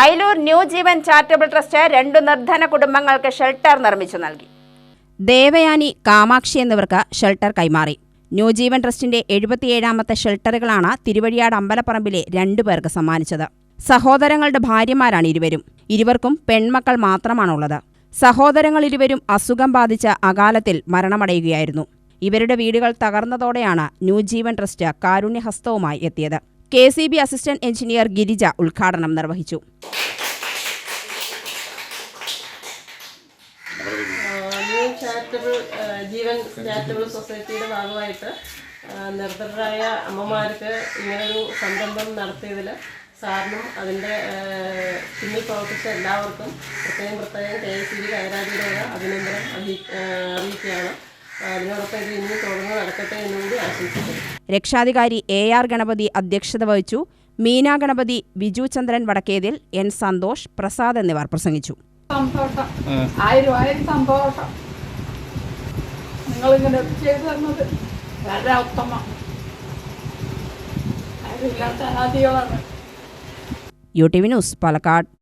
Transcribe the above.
Ayalur new Jeevan charitable trust രണ്ടു നിർധന കുടുംബങ്ങൾക്ക് ഷെൽട്ടർ നിർമ്മിച്ചു നൽകി. ദേവയാനി കാമാക്ഷി എന്നിവർക്ക് ഷെൽട്ടർ കൈമാറി. ന്യൂ ജീവൻ ട്രസ്റ്റിന്റെ എഴുപത്തിയേഴാമത്തെ ഷെൽട്ടറുകളാണ് തിരുവഴിയാട് അമ്പലപ്പറമ്പിലെ രണ്ടുപേർക്ക് സമ്മാനിച്ചത്. സഹോദരങ്ങളുടെ ഭാര്യമാരാണ് ഇരുവരും. ഇരുവർക്കും പെൺമക്കൾ മാത്രമാണുള്ളത്. സഹോദരങ്ങൾ ഇരുവരും അസുഖം ബാധിച്ച അകാലത്തിൽ മരണമടയുകയായിരുന്നു. ഇവരുടെ വീടുകൾ തകർന്നതോടെയാണ് ന്യൂ ജീവൻ ട്രസ്റ്റ് കാരുണ്യഹസ്തവുമായി എത്തിയത്. K C B assistant engineer Girija ഉദ്ഘാടനം നിർവഹിച്ചു. ജീവൻ ചാരിറ്റബിൾ സൊസൈറ്റിയുടെ ഭാഗമായിട്ട് ആ, അമ്മമാർക്ക് ഇങ്ങനൊരു സംരംഭം നടത്തിയതിൽ സാറിനും അതിന്റെ പിന്നിൽ പ്രവർത്തിച്ച എല്ലാവർക്കും പ്രത്യേകം പ്രത്യേകം കെ എസ് സി ബി കൈരാജിയുടെ അഭിനന്ദനം അറിയിക്കുകയാണ്. അതിനോടൊപ്പം ഇനി തുടർന്ന് നടക്കട്ടെ എന്നുകൂടി ആശംസിക്കുന്നു. രക്ഷാധികാരി എ ആർ ഗണപതി അധ്യക്ഷത വഹിച്ചു. മീനാ ഗണപതി ബിജു ചന്ദ്രൻ വടക്കേതിൽ എൻ സന്തോഷ് പ്രസാദ് എന്നിവർ പ്രസംഗിച്ചു. സന്തോഷം. ആയിരം ആയിരം സന്തോഷം. നിങ്ങളിങ്ങനെ ചെയ്തു തന്നത് വളരെ ഉത്തമം. ആരുമില്ലാത്ത ആദികളാണ് U T V news Palakkad.